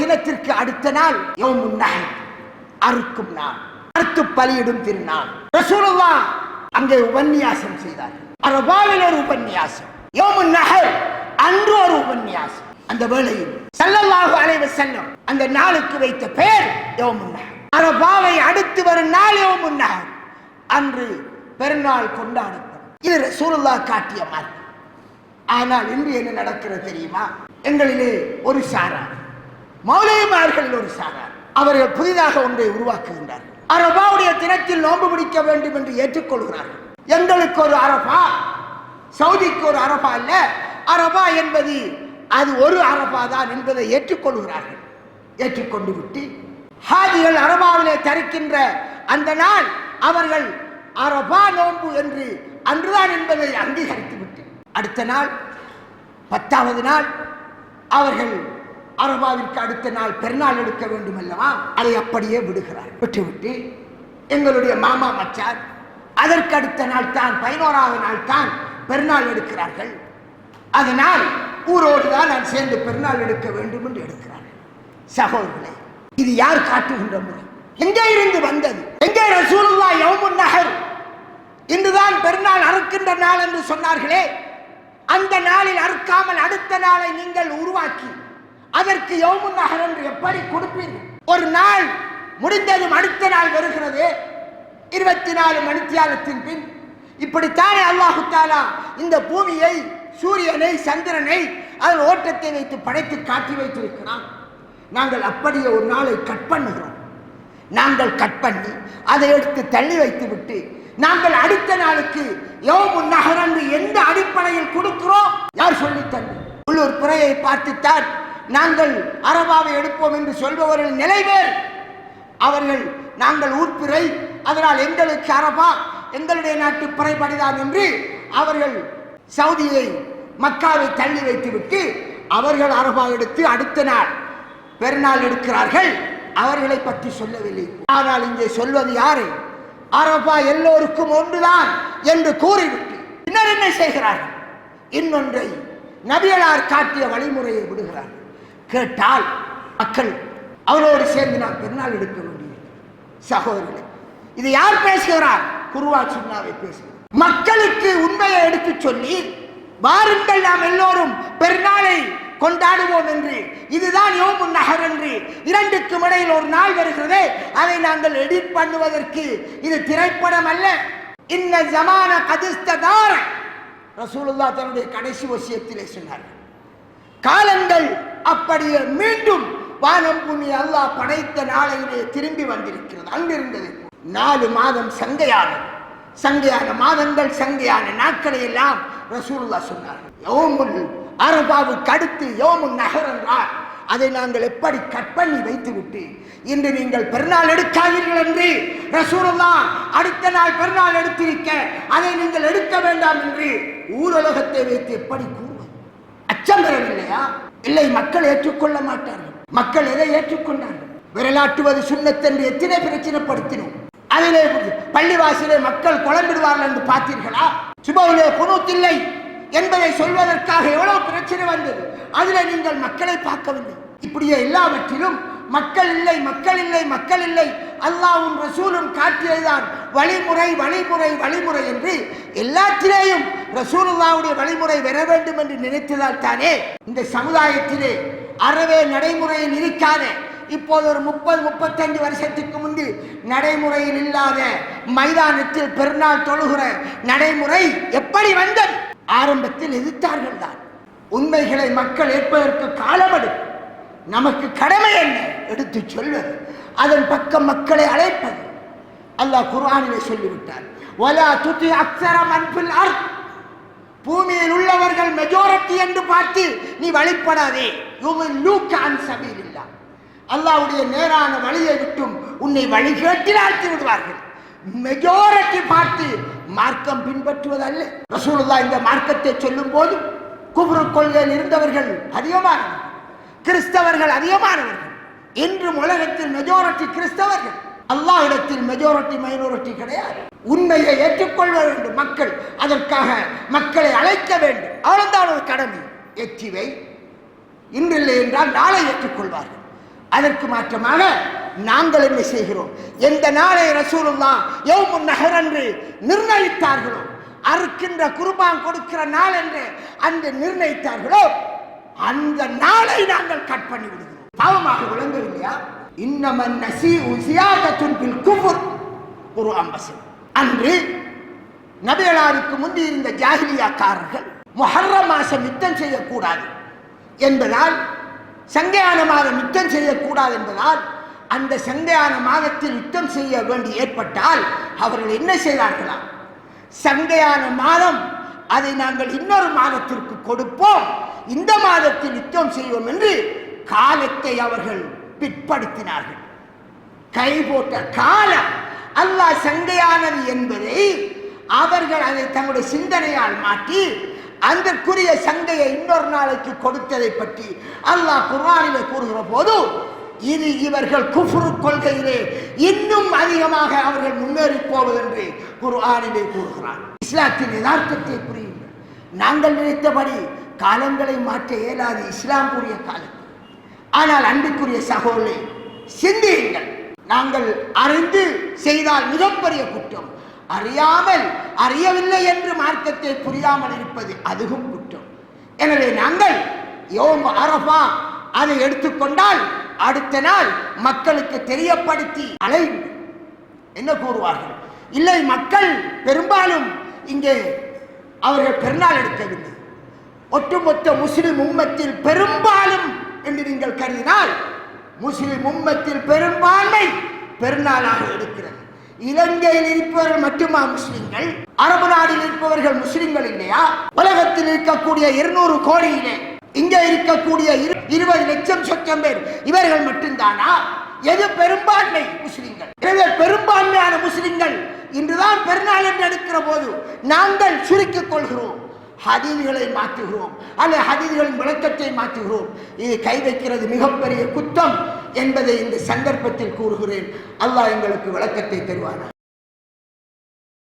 தினத்திற்கு அடுத்த நாள் யோமுன் நஹர். அறுக்கும் நாள். அறுத்து பலியிடும் திருநாள். ரசூலுல்லா அங்கே உபன்யாசம் செய்தார்கள் அரபாவில் ஒரு உபன்யாசம். யோமுன் நகர் அன்று ஒரு உபன்யாசம். அந்த வேளையில் ஸல்லல்லாஹு அலைவ செல்லும் அந்த நாளுக்கு வைத்த பெயர் யோமுன் நகர் அரபாவை அடுத்து வரும் நாள் யோமுன் நகர் அன்று பெருநாள் கொண்டாடப்படும். இது ரசூலுல்லா காட்டிய மார்க்கம். ஆனால் இன்று என்ன நடக்கிறது தெரியுமா? எங்களிலே ஒரு சாரா மௌலியமார்கள் ஒரு சாரார். அவர்கள் புதிதாக ஒன்றை உருவாக்குகின்றார்கள். அரபாவுடைய தினத்தில் நோன்பு பிடிக்க வேண்டும் என்று ஏற்றுக்கொள்கிறார்கள். எங்களுக்கு ஒரு அரபா சவுதிக்கு ஒரு அரபா அல்ல அரபா என்பது அது ஒரு அரபா தான் என்பதை ஏற்றுக்கொள்கிறார்கள். ஏற்றுக்கொண்டு விட்டு ஹாதிகள் அரபாவிலே தரிக்கின்ற அந்த நாள் அவர்கள் அரபா நோன்பு என்று அன்றுதான் என்பதை அங்கீகரித்து விட்டு. அடுத்த நாள் பத்தாவது நாள் அவர்கள் அரபாவிற்கு அடுத்த நாள் பெருநாள் எடுக்க வேண்டும் அல்லவா அதை அப்படியே விடுகிறார். விட்டுவிட்டு எங்களுடைய மாமா மச்சார் அதற்கு அடுத்த நாள் தான் பதினோராவது நாள் தான் பெருநாள் எடுக்கிறார்கள். அதனால் ஊரோடு தான் நான் சேர்ந்து பெருநாள் எடுக்க வேண்டும் என்று எடுக்கிறார்கள் சகோதரர்களே இது யார் காட்டுகின்ற முறை? எங்கே இருந்து வந்தது? எங்கே ரசூலுல்லா யௌமுன் நகர் இன்றுதான் பெருநாள் அறுக்கின்ற நாள் என்று சொன்னார்களே. அந்த நாளில் அறுக்காமல் அடுத்த நாளை நீங்கள் உருவாக்கி அதற்கு யௌமுன் நகர் என்று எப்படி கொடுப்பீர்கள்? ஒரு நாள் முடிந்ததும் அடுத்த நாள் வருகிறது. இருபத்தி நாலு மணித்தியாலத்தின் பின் இப்படித்தானே அல்லாஹு தாலா இந்த பூமியை சூரியனை சந்திரனை அதன் ஓட்டத்தை வைத்து படைத்து காட்டி வைத்திருக்கிறான். நாங்கள் அப்படியே ஒரு நாளை கட் பண்ணுகிறோம். நாங்கள் கட் பண்ணி அதை எடுத்து தள்ளி வைத்து விட்டு நாங்கள் அடுத்த நாளுக்கு யோமுன் நகர் என்று எந்த அடிப்படையில் கொடுக்கிறோம்? யார் சொல்லித் தந்து உள்ளூர் பிறையை பார்த்துத்தான் நாங்கள் அரபாவை எடுப்போம் என்று சொல்பவர்கள் நிலைவேர் அவர்கள் நாங்கள் ஊர்ப்பிறை அதனால் எங்களுக்கு அரபா எங்களுடைய நாட்டு பிறைப்படிதான் என்று அவர்கள் சவுதியை மக்காவை தள்ளி வைத்துவிட்டு அவர்கள் அரபா எடுத்து அடுத்த நாள் பெருநாள் எடுக்கிறார்கள். அவர்களை பற்றி சொல்லவில்லை. ஆனால் இங்கே சொல்வது யாரு? அரபா எல்லோருக்கும் ஒன்றுதான் என்று கூறிவிட்டு பின்னர் என்ன செய்கிறார்கள்? இன்னொன்றை நபியலார் காட்டிய வழிமுறையை விடுகிறார்கள். கேட்டால் மக்கள் அவரோடு சேர்ந்து நான் பெருநாள் எடுக்க வேண்டியது. சகோதரர்களே இது யார் பேசுகிறார் குருவா சுண்ணாவை பேசுகிறார் மக்களுக்கு உண்மையை எடுத்துச் சொல்லி வாருங்கள் நாம் எல்லோரும் பெருநாளை கொண்டாடுவோம் என்று. இதுதான் யோமுன் நகர் என்று. இரண்டுக்கும் இடையில் ஒரு நாள் வருகிறது அதை நாங்கள் எடிட் பண்ணுவதற்கு இது திரைப்படம் அல்ல. இன்ன ஜமான கதிஸ்ததார ரசூலுல்லா தன்னுடைய கடைசி வசியத்திலே சொன்னார்கள். காலங்கள் அப்படியே மீண்டும் வானம் பூமி அல்லாஹ் படைத்த நாளையிலே திரும்பி வந்திருக்கிறது. அங்கிருந்தது. நாலு மாதம் சங்கையான சங்கையான மாதங்கள் சங்கையான நாட்களை எல்லாம் ரசூல்லா சொன்னார்கள். யோமுல் அரபாவுக்கு அடுத்து யோமுன் நகர் என்றார். அதை நாங்கள் எப்படி கட் பண்ணி வைத்துவிட்டு இன்று நீங்கள் பெருநாள் எடுக்காதீர்கள் என்று ரசூலல்லா அடுத்த நாள் பெருநாள் எடுத்திருக்க அதை நீங்கள் எடுக்க வேண்டாம் என்று ஊரலகத்தை வைத்து எப்படி அச்சம் பெறவில்லையா இல்லை மக்கள் ஏற்றுக்கொள்ள மாட்டார்கள். மக்கள் எதை ஏற்றுக்கொண்டார்கள்? விரலாட்டுவது சுண்ணத்தென்று எத்தனை பிரச்சனைப்படுத்தினோம்? அதிலே பள்ளிவாசிலே மக்கள் குழம்பிடுவார்கள் என்று பார்த்தீர்களா? சுபவிலே குணூத்தில்லை என்பதை சொல்வதற்காக எவ்வளவு பிரச்சனை வந்தது? அதில் நீங்கள் மக்களை பார்க்கவில்லை. இப்படியே எல்லாவற்றிலும் மக்கள் இல்லை மக்கள் இல்லை மக்கள் இல்லை அல்லாவும் ரசூலும் காட்டியதுதான் வழிமுறை வழிமுறை வழிமுறை என்று எல்லாத்திலேயும் ரசூலுல்லாவுடைய வழிமுறை வர வேண்டும் என்று நினைத்ததால் தானே இந்த சமுதாயத்திலே அறவே நடைமுறையில் இருக்காத இப்போது ஒரு முப்பது முப்பத்தஞ்சு வருஷத்துக்கு முன்பு நடைமுறையில் இல்லாத மைதானத்தில் பெருநாள் தொழுகிற நடைமுறை எப்படி வந்தது? ஆரம்பத்தில் எதிர்த்தார்கள் தான் உண்மைகளை மக்கள் ஏற்பதற்கு காலம் எடுக்கும் நமக்கு கடமை என்ன? எடுத்து சொல்வது. அதன் பக்கம் மக்களை அழைப்பது. அல்லாஹ் குர்ஆனிலே சொல்லிவிட்டார் வலா துதி அக்ஸர அன்பில் அர்த். பூமியில் உள்ளவர்கள் மெஜாரிட்டி என்று பார்த்து நீ வழிபடாதே. யூ வில் லூக் அன் நேரான வழியை விட்டும் உன்னை வழிகேட்டில் ஆழ்த்தி விடுவார்கள். மெஜாரிட்டி பார்த்து மார்க்கம் பின்பற்றுவதல்ல. ரசூலுல்லா இந்த மார்க்கத்தை சொல்லும் போது குபுரு கொள்கையில் இருந்தவர்கள் அதிகமானவர்கள். கிறிஸ்தவர்கள் அதிகமானவர்கள். இன்று உலகத்தில் மெஜாரிட்டி கிறிஸ்தவர்கள். அல்லாஹ்விடத்தில் மெஜாரிட்டி மைனாரிட்டி கிடையாது. உண்மையை ஏற்றுக்கொள்ள வேண்டும் மக்கள். அதற்காக மக்களை அழைக்க வேண்டும். அவ்வளவுதான் ஒரு கடமை. எச்சிவை இன்றில்லை என்றால் நாளை ஏற்றுக்கொள்வார்கள். அதற்கு மாற்றமாக நாங்கள் என்ன செய்கிறோம்? எந்த நாளை ரசூலுல்லா யௌமுன் நகர் என்று நிர்ணயித்தார்களோ? அறுக்கின்ற குருபான் கொடுக்கிற நாள் என்று அன்று நிர்ணயித்தார்களோ? அந்த நாளை நாங்கள் கட் பண்ணி விடுகிறோம். பாவமாக விளங்கவில்லையா? இன்னமன் நசி உசியாதத்துன் துன்பில் குபுர் ஒரு அம்பசம் அன்று நபிகளாருக்கு முந்தி இருந்த ஜாகிலியாக்காரர்கள் முஹர்ர மாசம் யுத்தம் செய்யக்கூடாது என்பதால் சங்கையான மாதம் யுத்தம் செய்யக்கூடாது என்பதால் அந்த சங்கையான மாதத்தில் யுத்தம் செய்ய வேண்டி ஏற்பட்டால் அவர்கள் என்ன செய்தார்களாம் சங்கையான மாதம் அதை நாங்கள் இன்னொரு மாதத்திற்கு கொடுப்போம். இந்த மாதத்தில் யுத்தம் செய்வோம் என்று காலத்தை அவர்கள் பிற்படுத்தினார்கள். கை போட்ட காலம் அல்லாஹ் சங்கையானது என்பதை அவர்கள் அதை தங்களுடைய சிந்தனையால் மாற்றி அதற்குரிய சங்கையை இன்னொரு நாளைக்கு கொடுத்ததை பற்றி அல்லாஹ் குர்ஆனிலே கூறுகிற போது இது இவர்கள் குஃபுரு கொள்கையிலே இன்னும் அதிகமாக அவர்கள் முன்னேறி போவது என்று குர்ஆனிலே கூறுகிறார். இஸ்லாத்தின் யதார்த்தத்தை புரியுங்கள். நாங்கள் நினைத்தபடி காலங்களை மாற்ற இயலாது. இஸ்லாம் கூறிய காலத்தில் ஆனால் அன்புக்குரிய சகோதரி சிந்தியுங்கள். நாங்கள் அறிந்து செய்தால் மிகப்பெரிய குற்றம். அறியாமல் அறியவில்லை என்று மார்க்கத்தை புரியாமல் இருப்பது அதுவும் குற்றம். எனவே நாங்கள் யோம் அரபா அதை எடுத்துக்கொண்டால் அடுத்த நாள் மக்களுக்கு தெரியப்படுத்தி அலை என்ன கூறுவார்கள்? இல்லை மக்கள் பெரும்பாலும் இங்கே அவர்கள் பெருநாள் எடுக்கவில்லை. ஒட்டுமொத்த முஸ்லிம் உம்மத்தில் பெரும்பாலும் என்று நீங்கள் கருதினால் முஸ்லிம் உம்மத்தில் பெரும்பான்மை பெருநாளாக இருக்கிறது. இலங்கையில் இருப்பவர்கள் மட்டுமா முஸ்லிம்கள்? அரபு நாடில் இருப்பவர்கள் முஸ்லிம்கள் இல்லையா? உலகத்தில் இருக்கக்கூடிய இருநூறு கோடியிலே இங்கே இருக்கக்கூடிய இரு- இருபது லட்சம் சொச்சம் பேர் இவர்கள் மட்டும்தானா? எது பெரும்பான்மை? முஸ்லிம்கள். எனவே பெரும்பான்மையான முஸ்லிம்கள் இன்றுதான் பெருநாள் என்று எடுக்கிற போது நாங்கள் சுருக்கிக் கொள்கிறோம். ஹதீதுகளை மாற்றுகிறோம். அல்ல ஹதீதுகளின் விளக்கத்தை மாற்றுகிறோம். இது கை வைக்கிறது மிகப்பெரிய குத்தம் என்பதை இந்த சந்தர்ப்பத்தில் கூறுகிறேன். அல்லாஹ் எங்களுக்கு விளக்கத்தை தருவானா